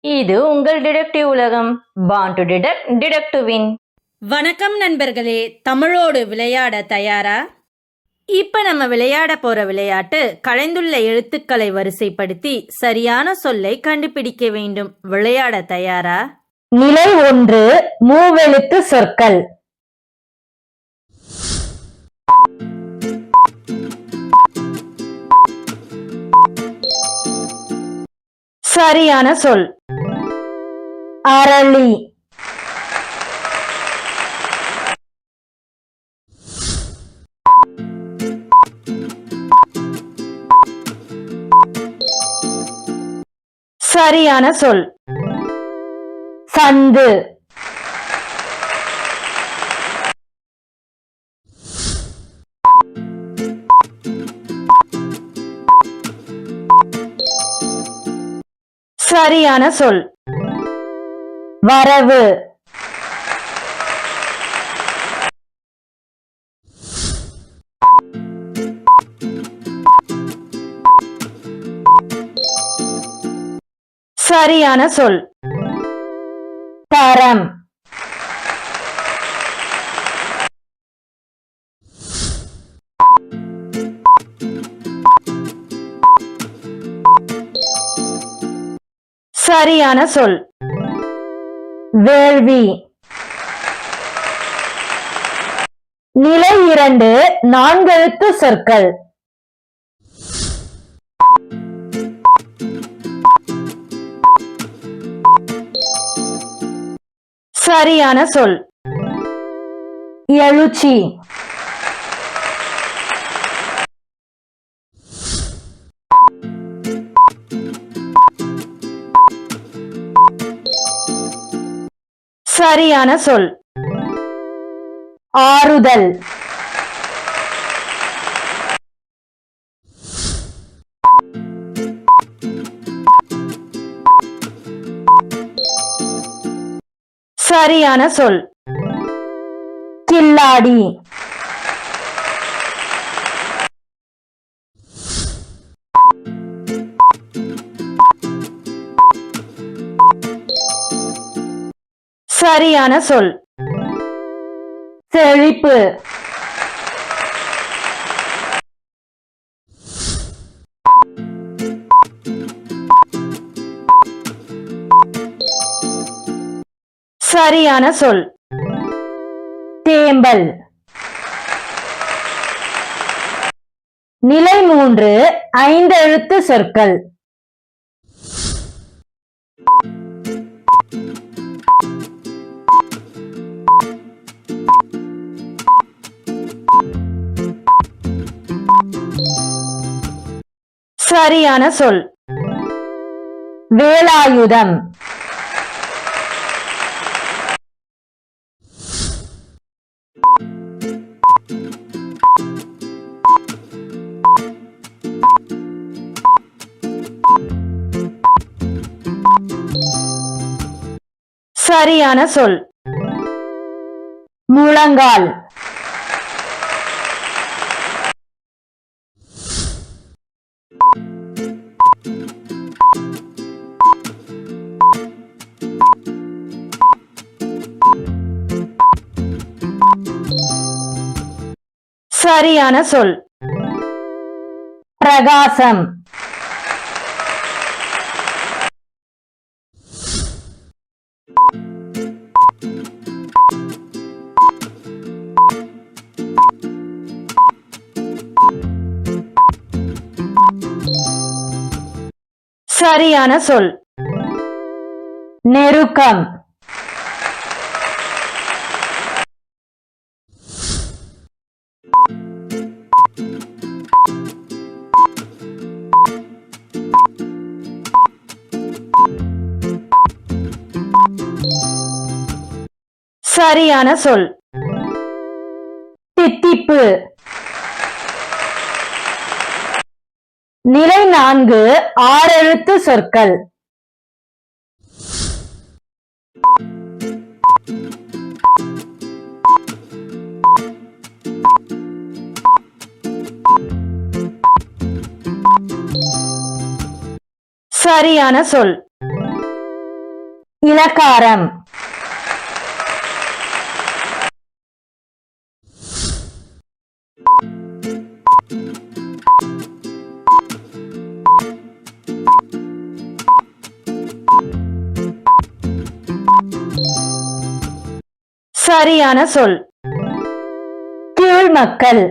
இது உங்கள் டிடெக்டிவ் உலகம். Born to detect detect to win வணக்கம் நண்பர்களே தமிழோடு விளையாட தயாரா? இப்ப நம்ம விளையாட போற விளையாட்டு கலைந்துள்ள எழுத்துக்களை வரிசைப்படுத்தி சரியான சொல்லை கண்டுபிடிக்க வேண்டும். விளையாட தயாரா? நிலை ஒன்று மூவெழுத்து சொற்கள். சரியான சொல். அரளி. சரியான சொல். சந்து. சரியான சொல். வரவு. சரியான சொல். தரம். சரியான சொல். வேள்வி. நிலை இரண்டு நான்கெழுத்து சொற்கள். சரியான சொல். எழுச்சி. சரியான சொல். ஆறுதல். சரியான சொல். கில்லாடி சரியான சொல். செழிப்பு. சரியான சொல். தேம்பல். நிலை மூன்று ஐந்து எழுத்து சொற்கள். சரியான சொல். வேலாயுதம். சரியான சொல். முழங்கால். சரியான சொல். பிரகாசம். சரியான சொல். நெருக்கம். சரியான சொல். தித்திப்பு. நிலை நான்கு ஆறெழுத்து சொற்கள். சரியான சொல். இலக்காரம். சரியான சொல். கீழ் மக்கள்.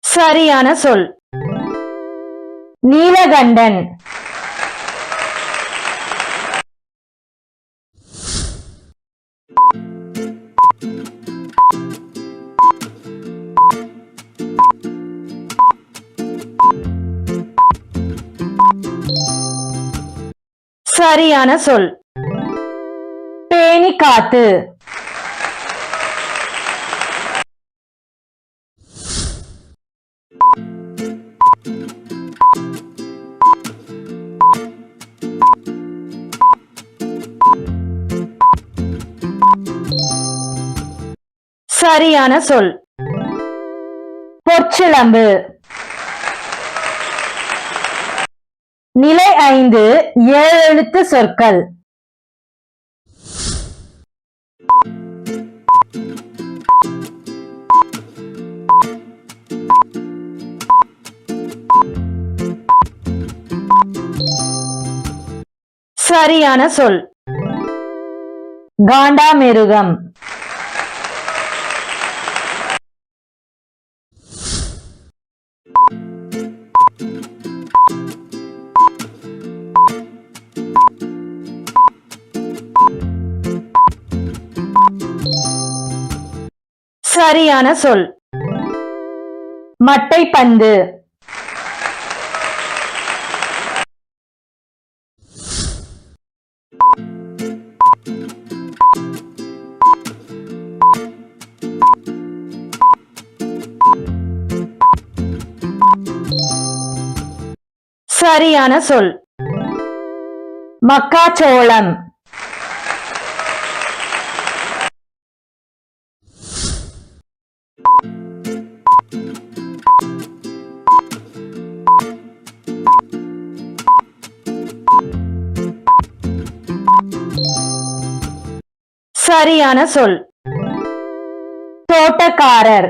சரியான சொல். நீலகண்டன். சரியான சொல். பேணி காத்து சரியான சொல். பொற்சிலம்பு. நிலை ஐந்து ஏழு எழுத்து சொற்கள். சரியான சொல். காண்டாமிருகம். சரியான சொல். மட்டை பந்து. சரியான சொல். மக்காச்சோளம். சரியான சொல். தோட்டக்காரர்.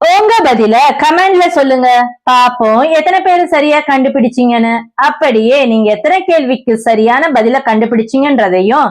உங்க பதில கமெண்ட்ல சொல்லுங்க. பாப்போம் எத்தனை பேர் சரியா கண்டுபிடிச்சீங்கன்னு. அப்படியே நீங்க எத்தனை கேள்விக்கு சரியான பதில கண்டுபிடிச்சீங்கன்றதையும்